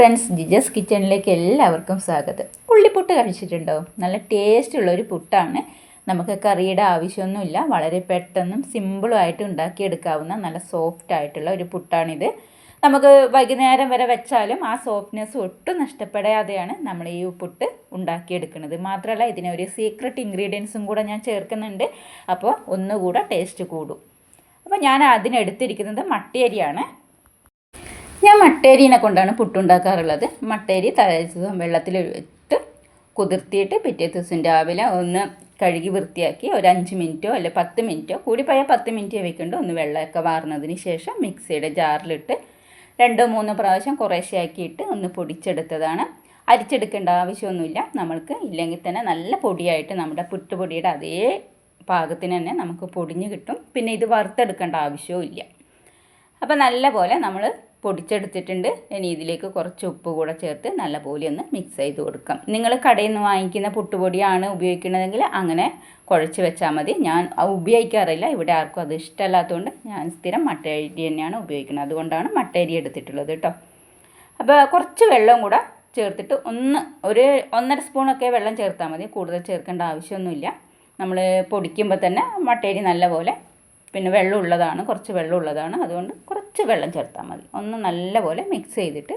Friends ജിജസ് കിച്ചണിലേക്ക് എല്ലാവർക്കും സ്വാഗതം. ഉള്ളിപ്പുട്ട് കഴിച്ചിട്ടുണ്ടോ? നല്ല ടേസ്റ്റുള്ള ഒരു പുട്ടാണ്. നമുക്ക് കറിയുടെ ആവശ്യമൊന്നുമില്ല. വളരെ പെട്ടെന്നും സിമ്പിളുമായിട്ട് ഉണ്ടാക്കിയെടുക്കാവുന്ന നല്ല സോഫ്റ്റ് ആയിട്ടുള്ള ഒരു പുട്ടാണിത്. നമുക്ക് വൈകുന്നേരം വരെ വെച്ചാലും ആ സോഫ്റ്റ്നെസ് ഒട്ടും നഷ്ടപ്പെടാതെയാണ് നമ്മൾ ഈ പുട്ട് ഉണ്ടാക്കിയെടുക്കുന്നത്. മാത്രമല്ല ഇതിനൊരു സീക്രട്ട് ഇൻഗ്രീഡിയൻസും കൂടെ ഞാൻ ചേർക്കുന്നുണ്ട്. അപ്പോൾ ഒന്നുകൂടെ ടേസ്റ്റ് കൂടും. അപ്പോൾ ഞാൻ അതിനെടുത്തിരിക്കുന്നത് മട്ടിയരിയാണ്. ഞാൻ മട്ടേരീനെ കൊണ്ടാണ് പുട്ടുണ്ടാക്കാറുള്ളത്. മട്ടേരി തലേച്ച ദിവസം വെള്ളത്തിൽ ഇട്ട് കുതിർത്തിയിട്ട് പിറ്റേ ദിവസം രാവിലെ ഒന്ന് കഴുകി വൃത്തിയാക്കി ഒരു അഞ്ച് മിനിറ്റോ അല്ലെ പത്ത് മിനിറ്റോ കൂടിപ്പോയാൽ പത്ത് മിനിറ്റ് വെക്കേണ്ട ഒന്ന് വെള്ളമൊക്കെ വാർന്നതിന് ശേഷം മിക്സിയുടെ ജാറിലിട്ട് രണ്ടോ മൂന്നോ പ്രാവശ്യം കുറേശ്ശെ ആക്കിയിട്ട് ഒന്ന് പൊടിച്ചെടുത്തതാണ്. അരിച്ചെടുക്കേണ്ട ആവശ്യമൊന്നുമില്ല. നമ്മൾക്ക് ഇല്ലെങ്കിൽ തന്നെ നല്ല പൊടിയായിട്ട് നമ്മുടെ പുട്ടുപൊടിയുടെ അതേ പാകത്തിന് തന്നെ നമുക്ക് പൊടിഞ്ഞ് കിട്ടും. പിന്നെ ഇത് വറുത്തെടുക്കേണ്ട ആവശ്യവും ഇല്ല അപ്പോൾ നല്ല പോലെ നമ്മൾ പൊടിച്ചെടുത്തിട്ടുണ്ട്. ഇനി ഇതിലേക്ക് കുറച്ച് ഉപ്പ് കൂടെ ചേർത്ത് നല്ലപോലെ ഒന്ന് മിക്സ് ചെയ്ത് കൊടുക്കാം. നിങ്ങൾ കടയിൽ നിന്ന് വാങ്ങിക്കുന്ന പുട്ടുപൊടിയാണ് ഉപയോഗിക്കുന്നതെങ്കിൽ അങ്ങനെ കുഴച്ച് വെച്ചാൽ മതി. ഞാൻ ഉപയോഗിക്കാറില്ല ഇവിടെ ആർക്കും അത് ഇഷ്ടമല്ലാത്തതുകൊണ്ട് ഞാൻ സ്ഥിരം മട്ടേരി തന്നെയാണ് ഉപയോഗിക്കുന്നത്. അതുകൊണ്ടാണ് മട്ടേരി എടുത്തിട്ടുള്ളത് കേട്ടോ. അപ്പോൾ കുറച്ച് വെള്ളം കൂടെ ചേർത്തിട്ട് ഒന്ന് ഒരു ഒന്നര സ്പൂണൊക്കെ വെള്ളം ചേർത്താൽ മതി. കൂടുതൽ ചേർക്കേണ്ട ആവശ്യമൊന്നുമില്ല. നമ്മൾ പൊടിക്കുമ്പോൾ തന്നെ മട്ടേരി നല്ലപോലെ പിന്നെ വെള്ളം ഉള്ളതാണ്. കുറച്ച് വെള്ളം ഉള്ളതാണ്. അതുകൊണ്ട് കുറച്ച് വെള്ളം ചേർത്താൽ മതി. ഒന്ന് നല്ലപോലെ മിക്സ് ചെയ്തിട്ട്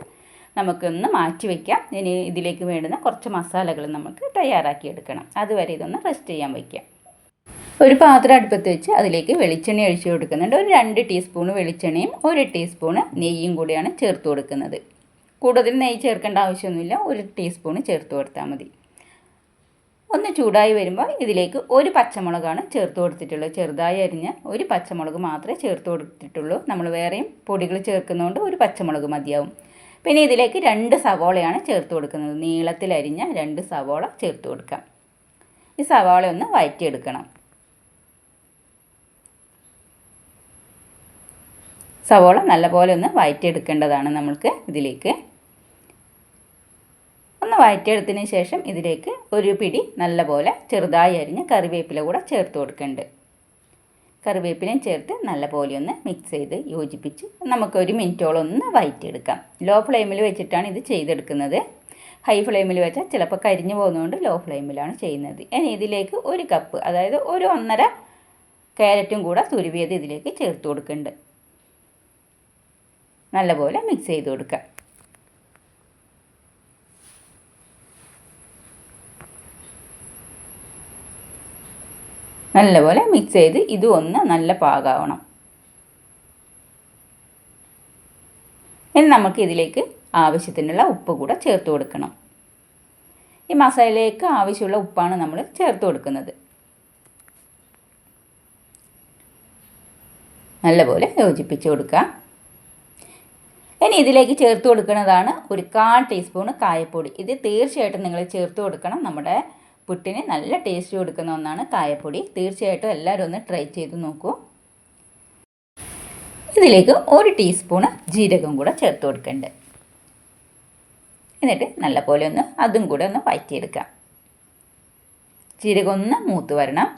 നമുക്കൊന്ന് മാറ്റി വയ്ക്കാം ഇനി ഇതിലേക്ക് വേണ്ടുന്ന കുറച്ച് മസാലകൾ നമുക്ക് തയ്യാറാക്കി എടുക്കണം. അതുവരെ ഇതൊന്ന് റെസ്റ്റ് ചെയ്യാൻ വയ്ക്കാം ഒരു പാത്രം അടുപ്പത്ത് വെച്ച് അതിലേക്ക് വെളിച്ചെണ്ണ ഒഴിച്ചു കൊടുക്കുന്നുണ്ട്. ഒരു രണ്ട് ടീസ്പൂൺ വെളിച്ചെണ്ണയും ഒരു ടീസ്പൂൺ നെയ്യും കൂടിയാണ് ചേർത്ത് കൊടുക്കുന്നത്. കൂടുതൽ നെയ്യ് ചേർക്കേണ്ട ആവശ്യമൊന്നുമില്ല. ഒരു ടീസ്പൂൺ ചേർത്ത് കൊടുത്താൽ മതി. ഒന്ന് ചൂടായി വരുമ്പോൾ ഇതിലേക്ക് ഒരു പച്ചമുളകാണ് ചേർത്ത് കൊടുത്തിട്ടുള്ളത്. ചെറുതായി അരിഞ്ഞ് ഒരു പച്ചമുളക് മാത്രമേ ചേർത്ത് കൊടുത്തിട്ടുള്ളൂ. നമ്മൾ വേറെയും പൊടികൾ ചേർക്കുന്നതുകൊണ്ട് ഒരു പച്ചമുളക് മതിയാവും. പിന്നെ ഇതിലേക്ക് രണ്ട് സവോളയാണ് ചേർത്ത് കൊടുക്കുന്നത്. നീളത്തിൽ അരിഞ്ഞ രണ്ട് സവോള ചേർത്ത് കൊടുക്കാം. ഈ സവാള ഒന്ന് വഴറ്റിയെടുക്കണം സവോള നല്ലപോലെ ഒന്ന് വഴറ്റിയെടുക്കേണ്ടതാണ് നമ്മൾക്ക് ഇതിലേക്ക്. ഒന്ന് വഴറ്റിയെടുത്തതിന് ശേഷം ഇതിലേക്ക് ഒരു പിടി നല്ലപോലെ ചെറുതായി അരിഞ്ഞ് കറിവേപ്പില കൂടെ ചേർത്ത് കൊടുക്കുന്നുണ്ട് കറിവേപ്പിലയും ചേർത്ത് നല്ലപോലെ ഒന്ന് മിക്സ് ചെയ്ത് യോജിപ്പിച്ച് നമുക്ക് ഒരു മിനിറ്റോളം ഒന്ന് വഴറ്റിയെടുക്കാം ലോ ഫ്ലെയിമിൽ വെച്ചിട്ടാണ് ഇത് ചെയ്തെടുക്കുന്നത്. ഹൈ ഫ്ലെയിമിൽ വെച്ചാൽ ചിലപ്പോൾ കരിഞ്ഞു പോകുന്നതുകൊണ്ട് ലോ ഫ്ലെയിമിലാണ് ചെയ്യുന്നത്. ഇനി ഇതിലേക്ക് ഒരു കപ്പ് അതായത് ഒരു ഒന്നര ക്യാരറ്റും കൂടെ തുരുവിയത് ഇതിലേക്ക് ചേർത്ത് കൊടുക്കുന്നുണ്ട് നല്ലപോലെ മിക്സ് ചെയ്ത് കൊടുക്കാം. നല്ലപോലെ മിക്സ് ചെയ്ത് ഇതും ഒന്ന് നല്ല പാകാവണം. ഇനി നമുക്ക് ഇതിലേക്ക് ആവശ്യത്തിനുള്ള ഉപ്പ് കൂടെ ചേർത്ത് കൊടുക്കണം. ഈ മസാലയിലേക്ക് ആവശ്യമുള്ള ഉപ്പാണ് നമ്മൾ ചേർത്ത് കൊടുക്കുന്നത്. നല്ലപോലെ യോജിപ്പിച്ച് കൊടുക്കുക. ഇനി ഇതിലേക്ക് ചേർത്ത് കൊടുക്കുന്നതാണ് ഒരു കാൽ ടീസ്പൂൺ കായപ്പൊടി. ഇത് തീർച്ചയായിട്ടും നിങ്ങൾ ചേർത്ത് കൊടുക്കണം നമ്മുടെ പുട്ടിന് നല്ല ടേസ്റ്റ് കൊടുക്കുന്ന ഒന്നാണ് കായപ്പൊടി. തീർച്ചയായിട്ടും എല്ലാവരും ഒന്ന് ട്രൈ ചെയ്ത് നോക്കൂ. ഇതിലേക്ക് ഒരു ടീസ്പൂണ് ജീരകം കൂടെ ചേർത്ത് കൊടുക്കേണ്ടത് എന്നിട്ട് നല്ലപോലെ ഒന്ന് അതും കൂടെ ഒന്ന് വഴറ്റിയെടുക്കാം ജീരകം ഒന്ന് മൂത്ത് വരണം.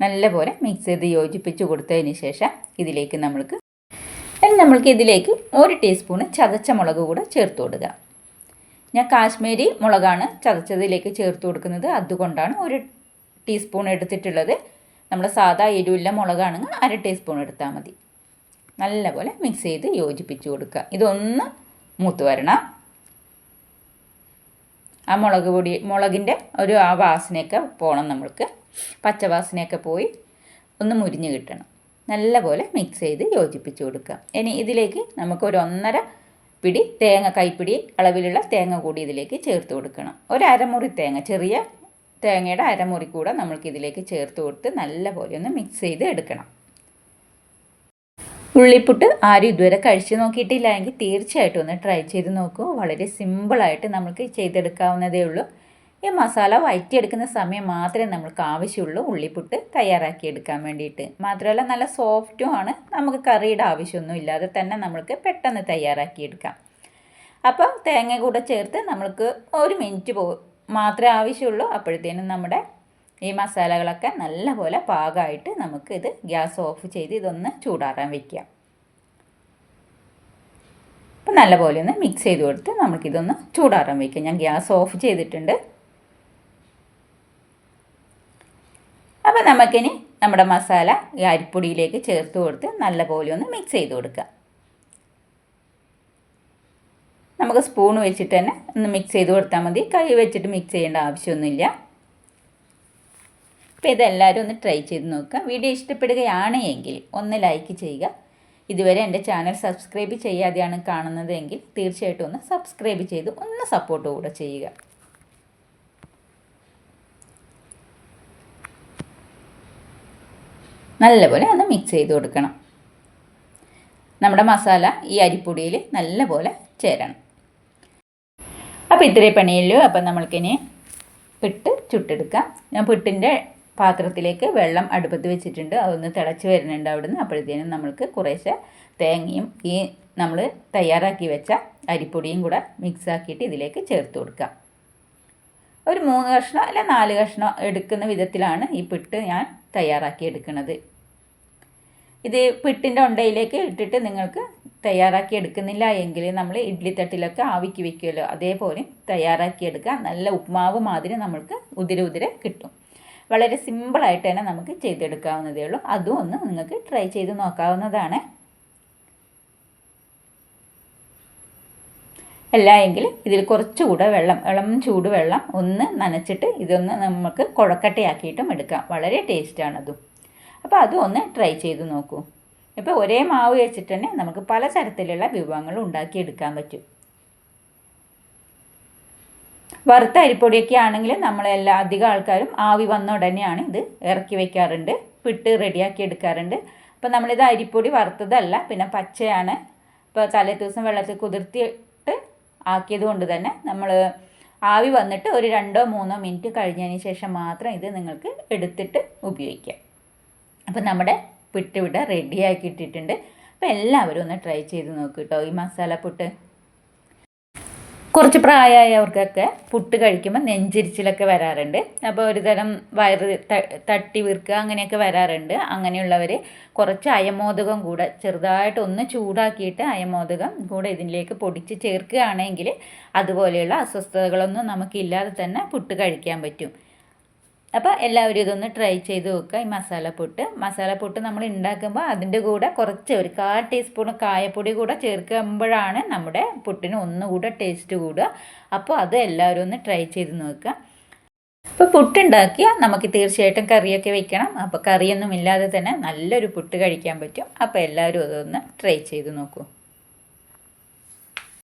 നല്ലപോലെ മിക്സ് ചെയ്ത് യോജിപ്പിച്ച് കൊടുത്തതിന് ശേഷം ഇതിലേക്ക് നമ്മൾക്ക് നമ്മൾക്ക് ഇതിലേക്ക് ഒരു ടീസ്പൂണ് ചതച്ച മുളക് കൂടെ ചേർത്ത് കൊടുക്കുക ഞാൻ കാശ്മീരി മുളകാണ് ചതച്ചതിലേക്ക് ചേർത്ത് കൊടുക്കുന്നത്. അതുകൊണ്ടാണ് ഒരു ടീസ്പൂൺ എടുത്തിട്ടുള്ളത്. നമ്മൾ സാധാ എരിവില്ല മുളകാണെങ്കിൽ അര ടീസ്പൂൺ എടുത്താൽ മതി. നല്ലപോലെ മിക്സ് ചെയ്ത് യോജിപ്പിച്ച് കൊടുക്കുക. ഇതൊന്ന് മൂത്ത് വരണം. ആ മുളക് പൊടി മുളകിന്റെ ഒരു ആ വാസനയൊക്കെ പോകണം നമ്മൾക്ക്. പച്ചവാസനയൊക്കെ പോയി ഒന്ന് മുരിഞ്ഞ് കിട്ടണം. നല്ലപോലെ മിക്സ് ചെയ്ത് യോജിപ്പിച്ച് കൊടുക്കുക. ഇനി ഇതിലേക്ക് നമുക്ക് ഒരു ഒന്നര പിടി തേങ്ങ കൈപ്പിടി അളവിലുള്ള തേങ്ങ കൂടി ഇതിലേക്ക് ചേർത്ത് കൊടുക്കണം. ഒരു അരമുറി തേങ്ങ ചെറിയ തേങ്ങയുടെ അരമുറി കൂടെ നമ്മൾക്ക് ഇതിലേക്ക് ചേർത്ത് കൊടുത്ത് നല്ലപോലെ ഒന്ന് മിക്സ് ചെയ്ത് എടുക്കണം. ഉള്ളിപ്പുട്ട് ആരും ഇതുവരെ കഴിച്ചു നോക്കിയിട്ടില്ല എങ്കിൽ തീർച്ചയായിട്ടും ഒന്ന് ട്രൈ ചെയ്ത് നോക്കൂ. വളരെ സിമ്പിളായിട്ട് നമുക്ക് ചെയ്തെടുക്കാവുന്നതേ ഉള്ളൂ. ഈ മസാല വയറ്റിയെടുക്കുന്ന സമയം മാത്രമേ നമ്മൾക്ക് ആവശ്യമുള്ളൂ. ഉള്ളിപ്പുട്ട് തയ്യാറാക്കിയെടുക്കാൻ വേണ്ടിയിട്ട്. മാത്രമല്ല നല്ല സോഫ്റ്റും ആണ്. നമുക്ക് കറിയുടെ ആവശ്യമൊന്നും ഇല്ലാതെ തന്നെ നമ്മൾക്ക് പെട്ടെന്ന് തയ്യാറാക്കിയെടുക്കാം. അപ്പം തേങ്ങ കൂടെ ചേർത്ത് നമ്മൾക്ക് ഒരു മിനിറ്റ് പോ മാത്രമേ ആവശ്യമുള്ളൂ. അപ്പോഴത്തേനും നമ്മുടെ ഈ മസാലകളൊക്കെ നല്ലപോലെ പാകമായിട്ട് ഇത് ഗ്യാസ് ഓഫ് ചെയ്ത് ഇതൊന്ന് ചൂടാറാൻ വയ്ക്കാം അപ്പം നല്ലപോലെ ഒന്ന് മിക്സ് ചെയ്ത് കൊടുത്ത് നമുക്കിതൊന്ന് ചൂടാറാൻ വയ്ക്കാം ഞാൻ ഗ്യാസ് ഓഫ് ചെയ്തിട്ടുണ്ട് അപ്പോൾ നമുക്കിനി നമ്മുടെ മസാല ഈ അരിപ്പൊടിയിലേക്ക് ചേർത്ത് കൊടുത്ത് നല്ലപോലെ ഒന്ന് മിക്സ് ചെയ്ത് കൊടുക്കുക. നമുക്ക് സ്പൂൺ വെച്ചിട്ട് തന്നെ ഒന്ന് മിക്സ് ചെയ്ത് കൊടുത്താൽ മതി. കൈ വെച്ചിട്ട് മിക്സ് ചെയ്യേണ്ട ആവശ്യമൊന്നുമില്ല. അപ്പോൾ ഇതെല്ലാവരും ഒന്ന് ട്രൈ ചെയ്ത് നോക്കുക. വീഡിയോ ഇഷ്ടപ്പെടുകയാണ് എങ്കിൽ ഒന്ന് ലൈക്ക് ചെയ്യുക. ഇതുവരെ എന്റെ ചാനൽ സബ്സ്ക്രൈബ് ചെയ്യാതെയാണ് കാണുന്നതെങ്കിൽ തീർച്ചയായിട്ടും ഒന്ന് സബ്സ്ക്രൈബ് ചെയ്ത് ഒന്ന് സപ്പോർട്ട് കൂടെ ചെയ്യുക. നല്ലപോലെ ഒന്ന് മിക്സ് ചെയ്ത് കൊടുക്കണം. നമ്മുടെ മസാല ഈ അരിപ്പൊടിയിൽ നല്ലപോലെ ചേരണം. അപ്പോൾ ഇത്രയും പണിയല്ലോ അപ്പം നമ്മൾക്കിനി പിട്ട് ചുട്ടെടുക്കാം. ഞാൻ പിട്ടിന്റെ പാത്രത്തിലേക്ക് വെള്ളം അടുപ്പത്ത് വെച്ചിട്ടുണ്ട്. അതൊന്ന് തിളച്ച് വരുന്നുണ്ട് അവിടുന്ന്. അപ്പോഴത്തേനും നമ്മൾക്ക് കുറേശ്ശെ തേങ്ങയും ഈ നമ്മൾ തയ്യാറാക്കി വെച്ച അരിപ്പൊടിയും കൂടെ മിക്സാക്കിയിട്ട് ഇതിലേക്ക് ചേർത്ത് കൊടുക്കാം. ഒരു മൂന്ന് കഷ്ണം അല്ല നാല് കഷ്ണം എടുക്കുന്ന വിധത്തിലാണ് ഈ പിട്ട് ഞാൻ തയ്യാറാക്കി എടുക്കുന്നത് ഇത് പിട്ടിന്റെ ഉണ്ടയിലേക്ക് ഇട്ടിട്ട് നിങ്ങൾക്ക് തയ്യാറാക്കി എടുക്കുന്നില്ല എങ്കിൽ നമ്മൾ ഇഡ്ഡലി തട്ടിലൊക്കെ ആവിക്ക് വെക്കുമല്ലോ അതേപോലെ തയ്യാറാക്കി എടുക്കുക നല്ല ഉപ്മാവ് മാതിരി നമ്മൾക്ക് ഉതിര ഉതിര കിട്ടും. വളരെ സിമ്പിളായിട്ട് തന്നെ നമുക്ക് ചെയ്തെടുക്കാവുന്നതേ ഉള്ളൂ. അതും ഒന്ന് നിങ്ങൾക്ക് ട്രൈ ചെയ്ത് നോക്കാവുന്നതാണ്. അല്ല എങ്കിൽ ഇതിൽ കുറച്ചുകൂടെ വെള്ളം ഇളം ചൂട് വെള്ളം ഒന്ന് നനച്ചിട്ട് ഇതൊന്ന് നമുക്ക് കുഴക്കട്ടയാക്കിയിട്ടും എടുക്കാം. വളരെ ടേസ്റ്റാണ് അതും അപ്പോൾ അതും ഒന്ന് ട്രൈ ചെയ്ത് നോക്കൂ. ഇപ്പോൾ ഒരേ മാവ് വെച്ചിട്ട് തന്നെ നമുക്ക് പല തരത്തിലുള്ള വിഭവങ്ങൾ ഉണ്ടാക്കിയെടുക്കാൻ പറ്റും. വറുത്ത അരിപ്പൊടിയൊക്കെ ആണെങ്കിൽ നമ്മളെല്ലാ അധികം ആൾക്കാരും ആവി വന്ന ഉടനെയാണ് ഇത് ഇറക്കി വയ്ക്കാറുണ്ട് പിട്ട് റെഡിയാക്കി എടുക്കാറുണ്ട്. അപ്പോൾ നമ്മളിത് അരിപ്പൊടി വറുത്തതല്ല പിന്നെ പച്ചയാണ്. ഇപ്പോൾ തലേ ദിവസം വെള്ളത്തിൽ കുതിർത്തിയിട്ട് ആക്കിയത് കൊണ്ട് തന്നെ നമ്മൾ ആവി വന്നിട്ട് ഒരു രണ്ടോ മൂന്നോ മിനിറ്റ് കഴിഞ്ഞതിന് ശേഷം മാത്രം ഇത് നിങ്ങൾക്ക് എടുത്തിട്ട് ഉപയോഗിക്കാം. അപ്പം നമ്മുടെ പുട്ട് ഇവിടെ റെഡിയാക്കി ഇട്ടിട്ടുണ്ട് അപ്പോൾ എല്ലാവരും ഒന്ന് ട്രൈ ചെയ്ത് നോക്കൂ കേട്ടോ ഈ മസാല പുട്ട് കുറച്ച് പ്രായമായവർക്കൊക്കെ പുട്ട് കഴിക്കുമ്പോൾ നെഞ്ചിരിച്ചിലൊക്കെ വരാറുണ്ട്. അപ്പോൾ ഒരു തരം വയറ് തട്ടി വീർക്കുക അങ്ങനെയൊക്കെ വരാറുണ്ട്. അങ്ങനെയുള്ളവർ കുറച്ച് അയമോദകം കൂടെ ചെറുതായിട്ട് ഒന്ന് ചൂടാക്കിയിട്ട് അയമോദകം കൂടെ ഇതിലേക്ക് പൊടിച്ച് ചേർക്കുകയാണെങ്കിൽ അതുപോലെയുള്ള അസ്വസ്ഥതകളൊന്നും നമുക്കില്ലാതെ തന്നെ പുട്ട് കഴിക്കാൻ പറ്റും. അപ്പോൾ എല്ലാവരും ഇതൊന്ന് ട്രൈ ചെയ്ത് നോക്കുക. ഈ മസാലപ്പൊട്ട് മസാലപ്പൊട്ട് നമ്മൾ ഉണ്ടാക്കുമ്പോൾ അതിന്റെ കൂടെ കുറച്ച് ഒരു കാൽ ടീസ്പൂൺ കായപ്പൊടി കൂടെ ചേർക്കുമ്പോഴാണ് നമ്മുടെ പുട്ടിന് ഒന്നുകൂടെ ടേസ്റ്റ് കൂടുക. അപ്പോൾ അത് എല്ലാവരും ഒന്ന് ട്രൈ ചെയ്ത് നോക്കുക. അപ്പോൾ പുട്ടുണ്ടാക്കിയാൽ നമുക്ക് തീർച്ചയായിട്ടും കറിയൊക്കെ വെക്കണം. അപ്പോൾ കറിയൊന്നും ഇല്ലാതെ തന്നെ നല്ലൊരു പുട്ട് കഴിക്കാൻ പറ്റും. അപ്പോൾ എല്ലാവരും അതൊന്ന് ട്രൈ ചെയ്ത് നോക്കൂ.